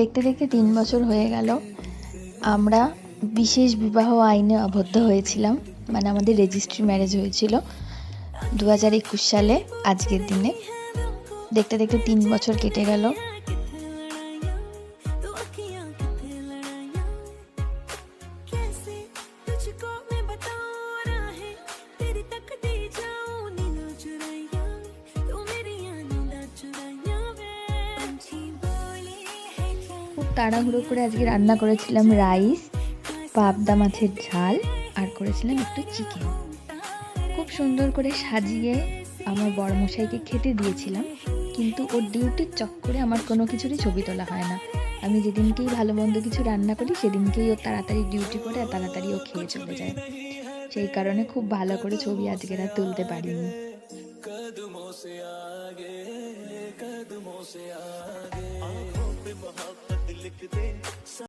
দেখতে দেখতে তিন বছর হয়ে গেল। আমরা বিশেষ বিবাহ আইনে আবদ্ধ হয়েছিলাম। মানে আমাদের রেজিস্ট্রি ম্যারেজ হয়েছিল দু হাজার একুশ সালে, আজকের দিনে। দেখতে দেখতে তিন বছর কেটে গেল। তাড়াহুড়ো করে আজকে রান্না করেছিলাম রাইস, পাবদা মাছের ঝাল, আর করেছিলাম একটু চিকেন। খুব সুন্দর করে সাজিয়ে আমার বড়মশাইকে খেতে দিয়েছিলাম, কিন্তু ওর ডিউটির চক্করে আমার কোনো কিছুরই ছবি তোলা হয় না। আমি যেদিনকেই ভালো মন্দ কিছু রান্না করি, সেদিনকেই ও তাড়াতাড়ি ডিউটি করে আর তাড়াতাড়ি ও খেয়ে চলে যায়। সেই কারণে খুব ভালো করে ছবি আজকে আর তুলতে পারিনি। আগে